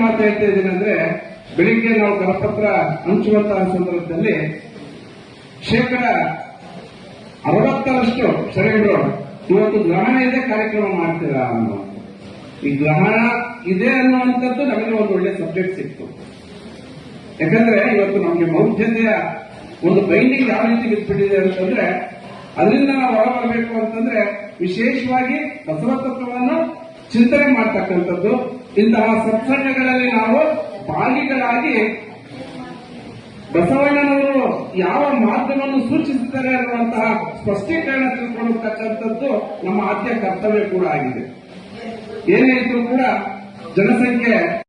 ಮಾತಾಡ್ತಾ ಇದ್ದೀನಿ ಅಂದ್ರೆ ಬೆಳಿಗ್ಗೆ ನಾವು ಕರಪತ್ರ ಹಂಚುವಂತಹ ಸಂದರ್ಭದಲ್ಲಿ ಶೇಕಡ ಅರವತ್ತರಷ್ಟು ಶರಣರು ಇವತ್ತು ಗ್ರಹಣ ಇದೆ, ಕಾರ್ಯಕ್ರಮ ಮಾಡ್ತೀರಾ ಅನ್ನೋ ಈ ಗ್ರಹಣ ಇದೆ ಅನ್ನುವಂಥದ್ದು ನಮಗೆ ಒಂದು ಒಳ್ಳೆ ಸಬ್ಜೆಕ್ಟ್ ಸಿಕ್ತು. ಯಾಕಂದ್ರೆ ಇವತ್ತು ನಮಗೆ ಮೌಢ್ಯತೆಯ ಒಂದು ಬೈಂಡಿಂಗ್ ಯಾವ ರೀತಿ ಬಿದ್ದುಬಿಟ್ಟಿದೆ ಅಂತಂದ್ರೆ, ಅದರಿಂದ ನಾವು ಹೊರಬರಬೇಕು ಅಂತಂದ್ರೆ ವಿಶೇಷವಾಗಿ ಬಸವ ತತ್ವವನ್ನು ಚಿಂತನೆ ಮಾಡ್ತಕ್ಕಂಥದ್ದು. ಇಂತಹ ಸತ್ಸಂಗಗಳಲ್ಲಿ ನಾವು ಭಾಗಿಗಳಾಗಿ ಬಸವಣ್ಣನವರು ಯಾವ ಮಾರ್ಗವನ್ನು ಸೂಚಿಸುತ್ತಾರೆ ಅನ್ನುವಂತಹ ಸ್ಪಷ್ಟೀಕರಣ ತಿಳ್ಕೊಳ್ಳತಕ್ಕಂಥದ್ದು ನಮ್ಮ ಆದ್ಯ ಕರ್ತವ್ಯ ಕೂಡ ಆಗಿದೆ. ಏನೇ ಇದ್ರೂ ಕೂಡ ಜನಸಂಖ್ಯೆ